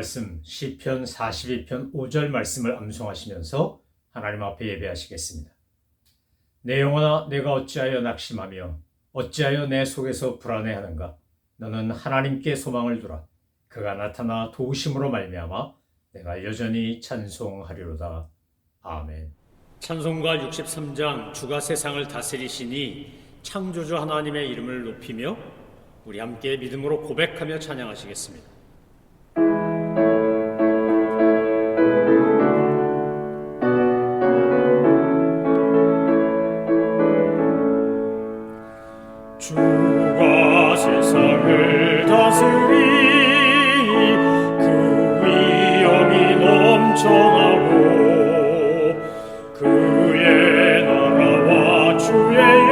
다 함께 5월의 말씀 시편 42편 5절 말씀을 암송하시면서 하나님 앞에 예배하시겠습니다. 내 영혼아 내가 어찌하여 낙심하며 어찌하여 내 속에서 불안해하는가 너는 하나님께 소망을 두라 그가 나타나 도우심으로 말미암아 내가 여전히 찬송하리로다 아멘 찬송가 63장 주가 세상을 다스리시니 창조주 하나님의 이름을 높이며 우리 함께 믿음으로 고백하며 찬양하시겠습니다. 나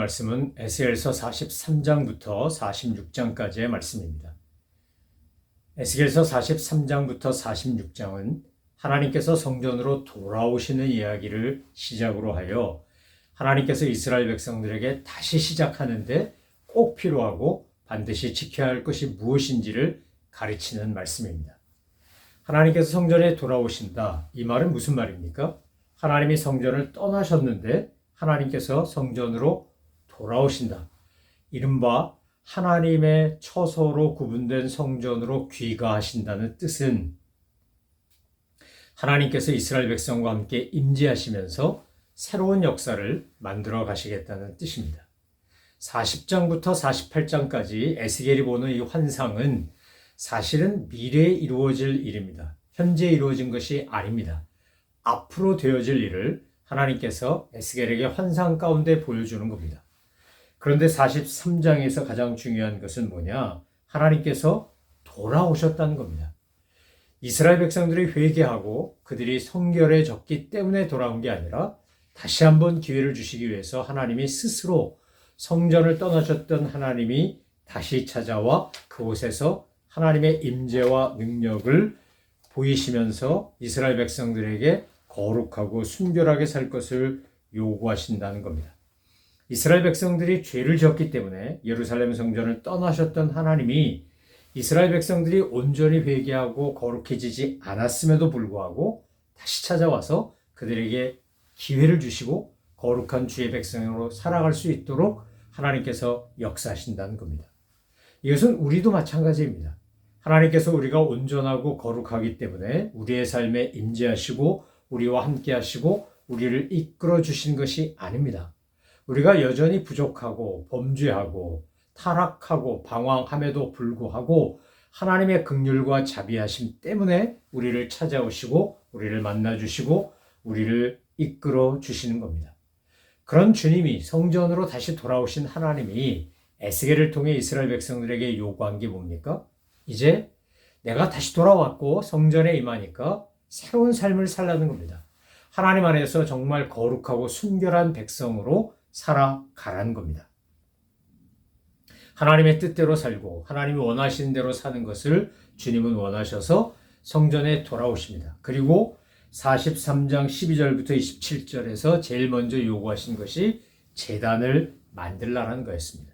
말씀은 에스겔서 43장부터 46장까지의 말씀입니다. 에스겔서 43장부터 46장은 하나님께서 성전으로 돌아오시는 이야기를 시작으로 하여 하나님께서 이스라엘 백성들에게 다시 시작하는데 꼭 필요하고 반드시 지켜야 할 것이 무엇인지를 가르치는 말씀입니다. 하나님께서 성전에 돌아오신다. 이 말은 무슨 말입니까? 하나님이 성전을 떠나셨는데 하나님께서 성전으로 돌아오신다. 이른바 하나님의 처소로 구분된 성전으로 귀가하신다는 뜻은 하나님께서 이스라엘 백성과 함께 임재하시면서 새로운 역사를 만들어 가시겠다는 뜻입니다. 40장부터 48장까지 에스겔이 보는 이 환상은 사실은 미래에 이루어질 일입니다. 현재 이루어진 것이 아닙니다. 앞으로 되어질 일을 하나님께서 에스겔에게 환상 가운데 보여주는 겁니다. 그런데 43장에서 가장 중요한 것은 뭐냐? 하나님께서 돌아오셨다는 겁니다. 이스라엘 백성들이 회개하고 그들이 성결해졌기 때문에 돌아온 게 아니라 다시 한번 기회를 주시기 위해서 하나님이 스스로 성전을 떠나셨던 하나님이 다시 찾아와 그곳에서 하나님의 임재와 능력을 보이시면서 이스라엘 백성들에게 거룩하고 순결하게 살 것을 요구하신다는 겁니다. 이스라엘 백성들이 죄를 지었기 때문에 예루살렘 성전을 떠나셨던 하나님이 이스라엘 백성들이 온전히 회개하고 거룩해지지 않았음에도 불구하고 다시 찾아와서 그들에게 기회를 주시고 거룩한 주의 백성으로 살아갈 수 있도록 하나님께서 역사하신다는 겁니다. 이것은 우리도 마찬가지입니다. 하나님께서 우리가 온전하고 거룩하기 때문에 우리의 삶에 임재하시고 우리와 함께 하시고 우리를 이끌어 주신 것이 아닙니다. 우리가 여전히 부족하고 범죄하고 타락하고 방황함에도 불구하고 하나님의 극률과 자비하심 때문에 우리를 찾아오시고 우리를 만나 주시고 우리를 이끌어 주시는 겁니다. 그런 주님이 성전으로 다시 돌아오신 하나님이 에스겔을 통해 이스라엘 백성들에게 요구한 게 뭡니까? 이제 내가 다시 돌아왔고 성전에 임하니까 새로운 삶을 살라는 겁니다. 하나님 안에서 정말 거룩하고 순결한 백성으로 살아가라는 겁니다. 하나님의 뜻대로 살고 하나님이 원하시는 대로 사는 것을 주님은 원하셔서 성전에 돌아오십니다. 그리고 43장 12절부터 27절에서 제일 먼저 요구하신 것이 재단을 만들라는 거였습니다.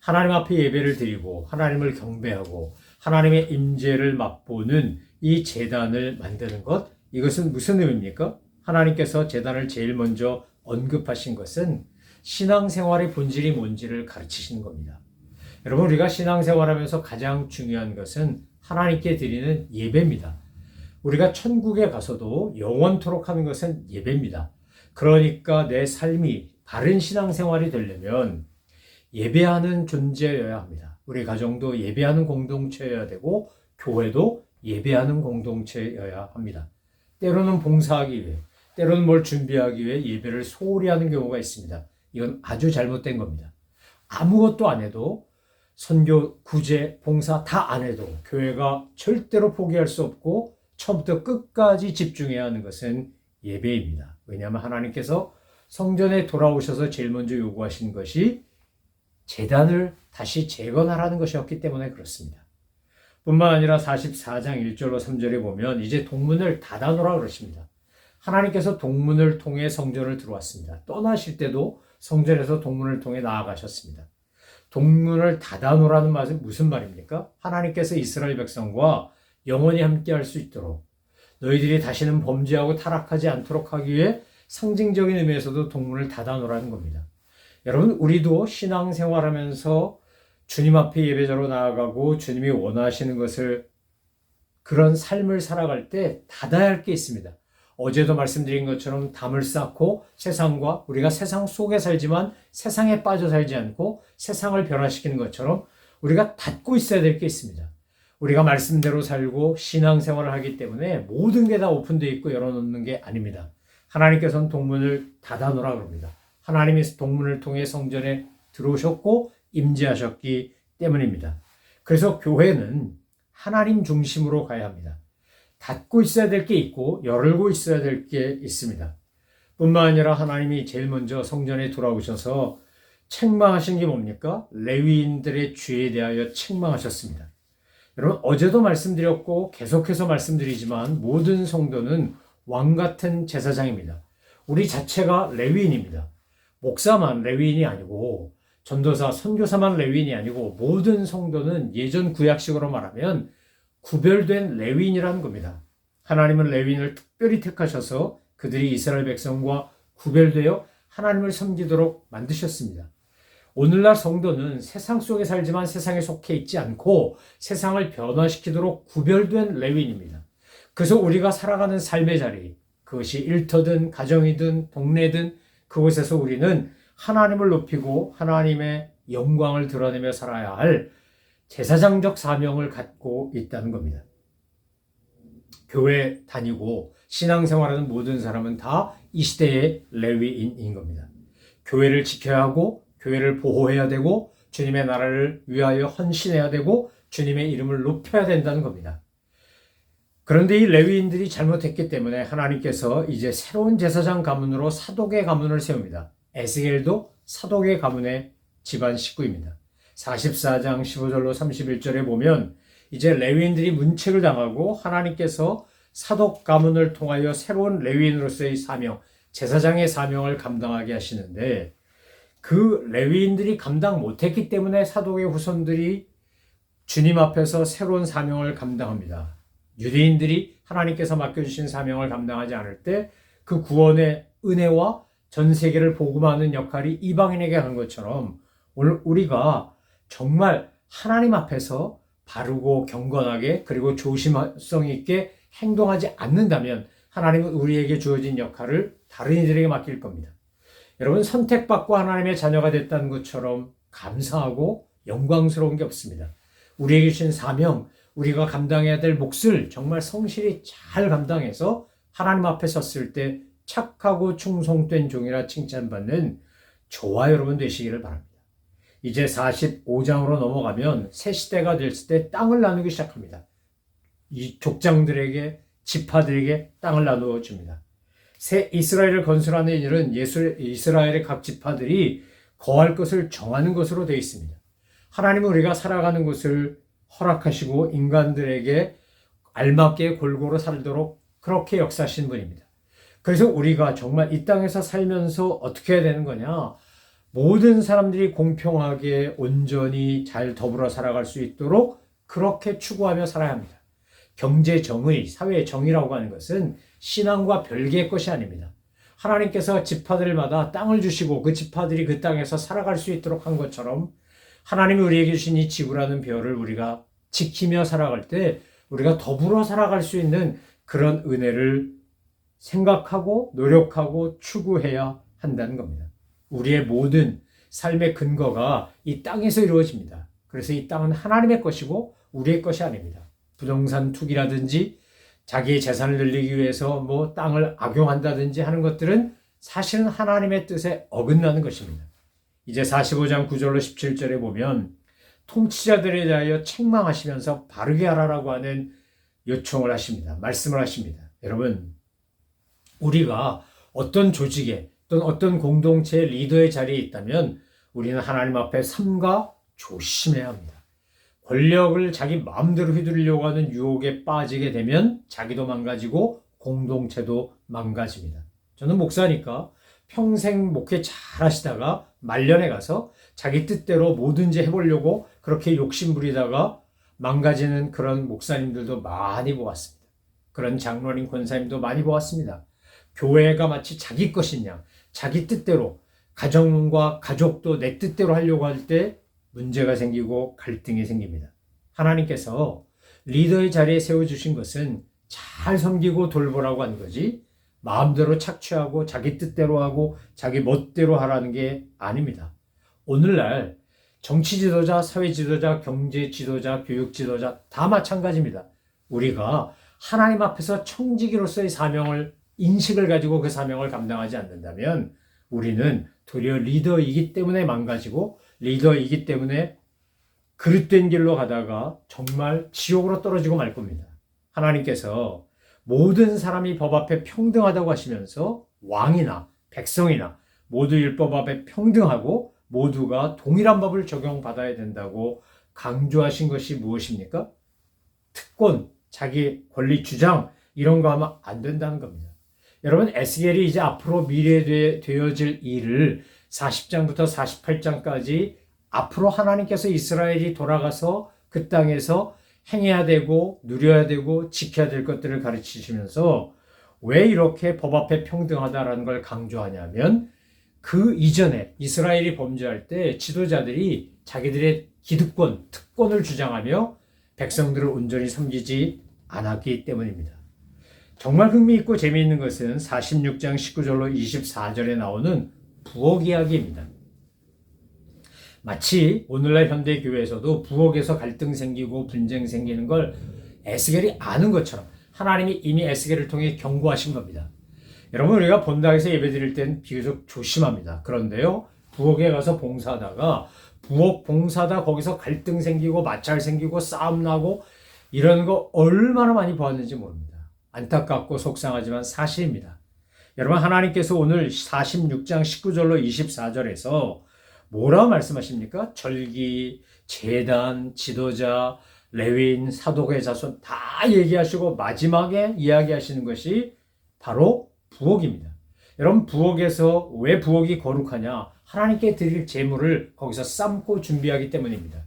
하나님 앞에 예배를 드리고 하나님을 경배하고 하나님의 임재를 맛보는 이 재단을 만드는 것 이것은 무슨 의미입니까? 하나님께서 재단을 제일 먼저 언급하신 것은 신앙생활의 본질이 뭔지를 가르치시는 겁니다. 여러분 우리가 신앙생활하면서 가장 중요한 것은 하나님께 드리는 예배입니다. 우리가 천국에 가서도 영원토록 하는 것은 예배입니다. 그러니까 내 삶이 바른 신앙생활이 되려면 예배하는 존재여야 합니다. 우리 가정도 예배하는 공동체여야 되고 교회도 예배하는 공동체여야 합니다. 때로는 봉사하기 위해, 때로는 뭘 준비하기 위해 예배를 소홀히 하는 경우가 있습니다. 이건 아주 잘못된 겁니다. 아무것도 안 해도 선교, 구제, 봉사 다 안 해도 교회가 절대로 포기할 수 없고 처음부터 끝까지 집중해야 하는 것은 예배입니다. 왜냐하면 하나님께서 성전에 돌아오셔서 제일 먼저 요구하신 것이 재단을 다시 재건하라는 것이었기 때문에 그렇습니다. 뿐만 아니라 44장 1절로 3절에 보면 이제 동문을 닫아놓으라 그러십니다. 하나님께서 동문을 통해 성전을 들어왔습니다. 떠나실 때도 성전에서 동문을 통해 나아가셨습니다. 동문을 닫아놓으라는 말은 무슨 말입니까? 하나님께서 이스라엘 백성과 영원히 함께 할 수 있도록 너희들이 다시는 범죄하고 타락하지 않도록 하기 위해 상징적인 의미에서도 동문을 닫아놓으라는 겁니다. 여러분, 우리도 신앙생활 하면서 주님 앞에 예배자로 나아가고 주님이 원하시는 것을 그런 삶을 살아갈 때 닫아야 할 게 있습니다. 어제도 말씀드린 것처럼 담을 쌓고 세상과 우리가 세상 속에 살지만 세상에 빠져 살지 않고 세상을 변화시키는 것처럼 우리가 닫고 있어야 될 게 있습니다. 우리가 말씀대로 살고 신앙생활을 하기 때문에 모든 게 다 오픈되어 있고 열어놓는 게 아닙니다. 하나님께서는 동문을 닫아놓으라 그럽니다. 하나님이 동문을 통해 성전에 들어오셨고 임재하셨기 때문입니다. 그래서 교회는 하나님 중심으로 가야 합니다. 닫고 있어야 될 게 있고 열고 있어야 될 게 있습니다. 뿐만 아니라 하나님이 제일 먼저 성전에 돌아오셔서 책망하신 게 뭡니까? 레위인들의 죄에 대하여 책망하셨습니다. 여러분 어제도 말씀드렸고 계속해서 말씀드리지만 모든 성도는 왕 같은 제사장입니다. 우리 자체가 레위인입니다. 목사만 레위인이 아니고 전도사, 선교사만 레위인이 아니고 모든 성도는 예전 구약식으로 말하면 구별된 레위인이라는 겁니다. 하나님은 레위인을 특별히 택하셔서 그들이 이스라엘 백성과 구별되어 하나님을 섬기도록 만드셨습니다. 오늘날 성도는 세상 속에 살지만 세상에 속해 있지 않고 세상을 변화시키도록 구별된 레위인입니다. 그래서 우리가 살아가는 삶의 자리, 그것이 일터든 가정이든 동네든 그곳에서 우리는 하나님을 높이고 하나님의 영광을 드러내며 살아야 할 제사장적 사명을 갖고 있다는 겁니다. 교회 다니고 신앙생활하는 모든 사람은 다 이 시대의 레위인인 겁니다. 교회를 지켜야 하고 교회를 보호해야 되고 주님의 나라를 위하여 헌신해야 되고 주님의 이름을 높여야 된다는 겁니다. 그런데 이 레위인들이 잘못했기 때문에 하나님께서 이제 새로운 제사장 가문으로 사독의 가문을 세웁니다. 에스겔도 사독의 가문의 집안 식구입니다. 44장 15절로 31절에 보면 이제 레위인들이 문책을 당하고 하나님께서 사독 가문을 통하여 새로운 레위인으로서의 사명, 제사장의 사명을 감당하게 하시는데 그 레위인들이 감당 못했기 때문에 사독의 후손들이 주님 앞에서 새로운 사명을 감당합니다. 유대인들이 하나님께서 맡겨주신 사명을 감당하지 않을 때 그 구원의 은혜와 전 세계를 복음하는 역할이 이방인에게 한 것처럼 우리가 정말 하나님 앞에서 바르고 경건하게 그리고 조심성 있게 행동하지 않는다면 하나님은 우리에게 주어진 역할을 다른 이들에게 맡길 겁니다. 여러분 선택받고 하나님의 자녀가 됐다는 것처럼 감사하고 영광스러운 게 없습니다. 우리에게 주신 사명, 우리가 감당해야 될 몫을 정말 성실히 잘 감당해서 하나님 앞에 섰을 때 착하고 충성된 종이라 칭찬받는 저와 여러분 되시기를 바랍니다. 이제 45장으로 넘어가면 새 시대가 됐을 때 땅을 나누기 시작합니다. 이 족장들에게 지파들에게 땅을 나누어 줍니다. 새 이스라엘을 건설하는 일은 예수, 이스라엘의 각 지파들이 거할 것을 정하는 것으로 되어 있습니다. 하나님은 우리가 살아가는 곳을 허락하시고 인간들에게 알맞게 골고루 살도록 그렇게 역사하신 분입니다. 그래서 우리가 정말 이 땅에서 살면서 어떻게 해야 되는 거냐? 모든 사람들이 공평하게 온전히 잘 더불어 살아갈 수 있도록 그렇게 추구하며 살아야 합니다. 경제 정의, 사회 정의라고 하는 것은 신앙과 별개의 것이 아닙니다. 하나님께서 지파들마다 땅을 주시고 그 지파들이 그 땅에서 살아갈 수 있도록 한 것처럼 하나님이 우리에게 주신 이 지구라는 별을 우리가 지키며 살아갈 때 우리가 더불어 살아갈 수 있는 그런 은혜를 생각하고 노력하고 추구해야 한다는 겁니다. 우리의 모든 삶의 근거가 이 땅에서 이루어집니다. 그래서 이 땅은 하나님의 것이고 우리의 것이 아닙니다. 부동산 투기라든지 자기의 재산을 늘리기 위해서 뭐 땅을 악용한다든지 하는 것들은 사실은 하나님의 뜻에 어긋나는 것입니다. 이제 45장 9절로 17절에 보면 통치자들에 대하여 책망하시면서 바르게 하라라고 하는 요청을 하십니다. 말씀을 하십니다. 여러분, 우리가 어떤 조직에 또는 어떤 공동체의 리더의 자리에 있다면 우리는 하나님 앞에 삼가 조심해야 합니다. 권력을 자기 마음대로 휘두르려고 하는 유혹에 빠지게 되면 자기도 망가지고 공동체도 망가집니다. 저는 목사니까 평생 목회 잘 하시다가 말년에 가서 자기 뜻대로 뭐든지 해보려고 그렇게 욕심부리다가 망가지는 그런 목사님들도 많이 보았습니다. 그런 장로님 권사님도 많이 보았습니다. 교회가 마치 자기 것이냐, 자기 뜻대로 가정과 가족도 내 뜻대로 하려고 할 때 문제가 생기고 갈등이 생깁니다. 하나님께서 리더의 자리에 세워주신 것은 잘 섬기고 돌보라고 한 거지 마음대로 착취하고 자기 뜻대로 하고 자기 멋대로 하라는 게 아닙니다. 오늘날 정치 지도자, 사회 지도자, 경제 지도자, 교육 지도자 다 마찬가지입니다. 우리가 하나님 앞에서 청지기로서의 사명을 인식을 가지고 그 사명을 감당하지 않는다면 우리는 도리어 리더이기 때문에 망가지고 리더이기 때문에 그릇된 길로 가다가 정말 지옥으로 떨어지고 말 겁니다. 하나님께서 모든 사람이 법 앞에 평등하다고 하시면서 왕이나 백성이나 모두 율법 앞에 평등하고 모두가 동일한 법을 적용받아야 된다고 강조하신 것이 무엇입니까? 특권, 자기 권리 주장 이런 거 하면 안 된다는 겁니다. 여러분 에스겔이 이제 앞으로 미래에 되어질 일을 40장부터 48장까지 앞으로 하나님께서 이스라엘이 돌아가서 그 땅에서 행해야 되고 누려야 되고 지켜야 될 것들을 가르치시면서 왜 이렇게 법 앞에 평등하다라는 걸 강조하냐면 그 이전에 이스라엘이 범죄할 때 지도자들이 자기들의 기득권, 특권을 주장하며 백성들을 온전히 섬기지 않았기 때문입니다. 정말 흥미있고 재미있는 것은 46장 19절로 24절에 나오는 부엌 이야기입니다. 마치 오늘날 현대 교회에서도 부엌에서 갈등 생기고 분쟁 생기는 걸 에스겔이 아는 것처럼 하나님이 이미 에스겔을 통해 경고하신 겁니다. 여러분 우리가 본당에서 예배드릴 땐 비교적 조심합니다. 그런데요 부엌에 가서 봉사하다가 부엌 봉사다 거기서 갈등 생기고 마찰 생기고 싸움 나고 이런 거 얼마나 많이 보았는지 모릅니다. 안타깝고 속상하지만 사실입니다. 여러분 하나님께서 오늘 46장 19절로 24절에서 뭐라고 말씀하십니까? 절기, 재단, 지도자, 레위인, 사도의 자손 다 얘기하시고 마지막에 이야기하시는 것이 바로 부엌입니다. 여러분 부엌에서 왜 부엌이 거룩하냐? 하나님께 드릴 제물을 거기서 삶고 준비하기 때문입니다.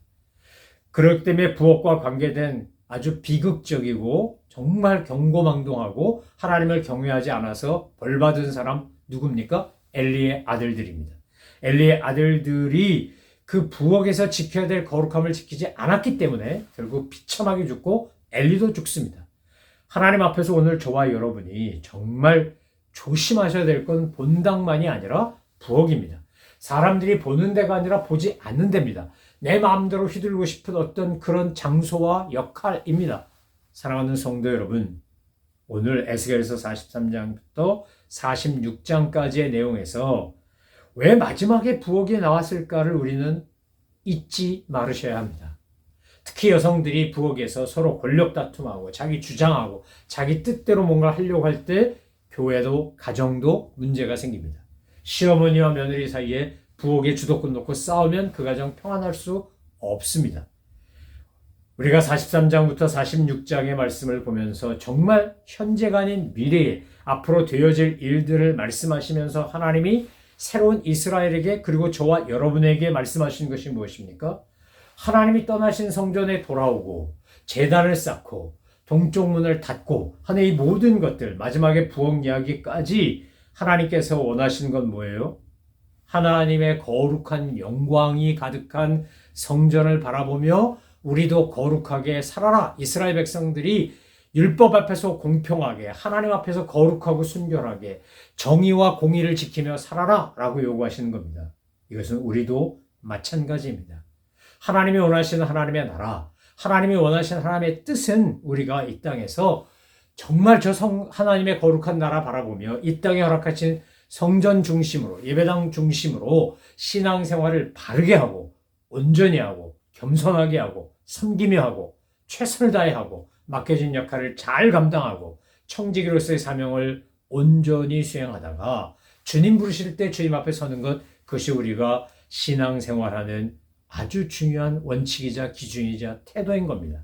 그렇기 때문에 부엌과 관계된 아주 비극적이고 정말 경고망동하고 하나님을 경외하지 않아서 벌 받은 사람 누굽니까? 엘리의 아들들입니다. 엘리의 아들들이 그 부엌에서 지켜야 될 거룩함을 지키지 않았기 때문에 결국 비참하게 죽고 엘리도 죽습니다. 하나님 앞에서 오늘 저와 여러분이 정말 조심하셔야 될 건 본당만이 아니라 부엌입니다. 사람들이 보는 데가 아니라 보지 않는 데입니다. 내 마음대로 휘둘고 싶은 어떤 그런 장소와 역할입니다. 사랑하는 성도 여러분, 오늘 에스겔에서 43장부터 46장까지의 내용에서 왜 마지막에 부엌이 나왔을까를 우리는 잊지 말으셔야 합니다. 특히 여성들이 부엌에서 서로 권력 다툼하고 자기 주장하고 자기 뜻대로 뭔가 하려고 할 때 교회도 가정도 문제가 생깁니다. 시어머니와 며느리 사이에 부엌에 주도권 놓고 싸우면 그 가정 평안할 수 없습니다. 우리가 43장부터 46장의 말씀을 보면서 정말 현재가 아닌 미래에 앞으로 되어질 일들을 말씀하시면서 하나님이 새로운 이스라엘에게 그리고 저와 여러분에게 말씀하신 것이 무엇입니까? 하나님이 떠나신 성전에 돌아오고 재단을 쌓고 동쪽 문을 닫고 하는 이 모든 것들 마지막에 부엌 이야기까지 하나님께서 원하시는 건 뭐예요? 하나님의 거룩한 영광이 가득한 성전을 바라보며 우리도 거룩하게 살아라. 이스라엘 백성들이 율법 앞에서 공평하게 하나님 앞에서 거룩하고 순결하게 정의와 공의를 지키며 살아라 라고 요구하시는 겁니다. 이것은 우리도 마찬가지입니다. 하나님이 원하시는 하나님의 나라, 하나님이 원하시는 하나님의 뜻은 우리가 이 땅에서 정말 저 성, 하나님의 거룩한 나라 바라보며 이 땅에 허락하신 성전 중심으로, 예배당 중심으로 신앙생활을 바르게 하고, 온전히 하고, 겸손하게 하고, 섬기며 하고, 최선을 다해 하고, 맡겨진 역할을 잘 감당하고, 청지기로서의 사명을 온전히 수행하다가, 주님 부르실 때 주님 앞에 서는 것, 그것이 우리가 신앙생활하는 아주 중요한 원칙이자 기준이자 태도인 겁니다.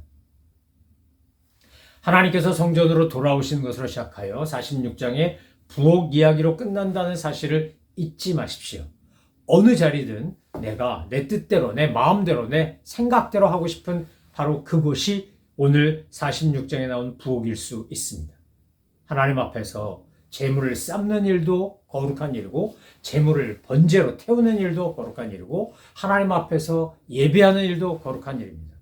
하나님께서 성전으로 돌아오시는 것으로 시작하여 46장의 부엌 이야기로 끝난다는 사실을 잊지 마십시오. 어느 자리든 내가 내 뜻대로, 내 마음대로, 내 생각대로 하고 싶은 바로 그곳이 오늘 46장에 나온 부엌일 수 있습니다. 하나님 앞에서 재물을 쌓는 일도 거룩한 일이고 재물을 번제로 태우는 일도 거룩한 일이고 하나님 앞에서 예배하는 일도 거룩한 일입니다.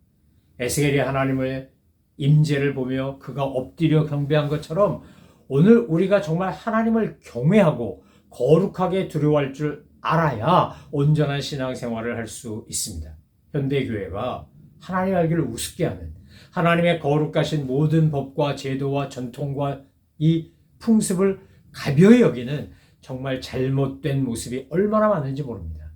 에스겔이 하나님의 임재를 보며 그가 엎드려 경배한 것처럼 오늘 우리가 정말 하나님을 경외하고 거룩하게 두려워할 줄 알아야 온전한 신앙생활을 할 수 있습니다. 현대교회가 하나님 알기를 우습게 하는 하나님의 거룩하신 모든 법과 제도와 전통과 이 풍습을 가벼이 여기는 정말 잘못된 모습이 얼마나 많은지 모릅니다.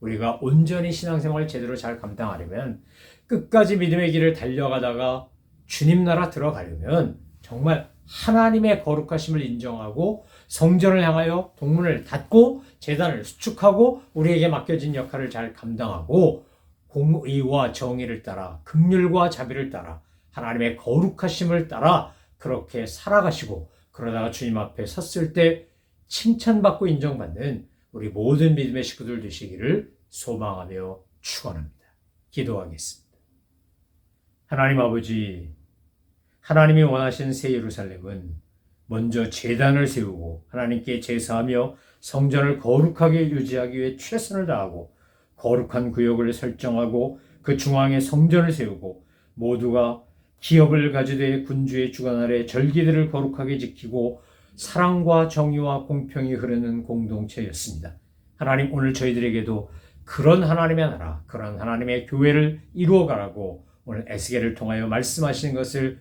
우리가 온전히 신앙생활 제대로 잘 감당하려면 끝까지 믿음의 길을 달려가다가 주님 나라 들어가려면 정말 하나님의 거룩하심을 인정하고 성전을 향하여 동문을 닫고 재단을 수축하고 우리에게 맡겨진 역할을 잘 감당하고 공의와 정의를 따라 극률과 자비를 따라 하나님의 거룩하심을 따라 그렇게 살아가시고 그러다가 주님 앞에 섰을 때 칭찬받고 인정받는 우리 모든 믿음의 식구들 되시기를 소망하며 축원합니다. 기도하겠습니다. 하나님 아버지, 하나님이 원하신 새 예루살렘은 먼저 재단을 세우고 하나님께 제사하며 성전을 거룩하게 유지하기 위해 최선을 다하고 거룩한 구역을 설정하고 그 중앙에 성전을 세우고 모두가 기업을 가지되 군주의 주관 아래 절기들을 거룩하게 지키고 사랑과 정의와 공평이 흐르는 공동체였습니다. 하나님 오늘 저희들에게도 그런 하나님의 나라, 그런 하나님의 교회를 이루어 가라고 오늘 에스겔을 통하여 말씀하시는 것을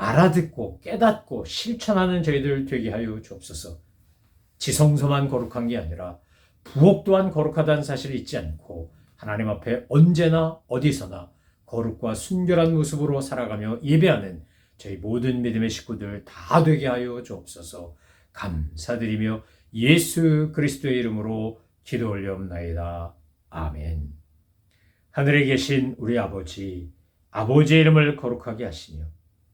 알아듣고 깨닫고 실천하는 저희들 되게 하여 주옵소서. 지성소만 거룩한 게 아니라 부엌 또한 거룩하다는 사실을 잊지 않고 하나님 앞에 언제나 어디서나 거룩과 순결한 모습으로 살아가며 예배하는 저희 모든 믿음의 식구들 다 되게 하여 주옵소서 감사드리며 예수 그리스도의 이름으로 기도 올려옵나이다. 아멘. 하늘에 계신 우리 아버지, 아버지의 이름을 거룩하게 하시며,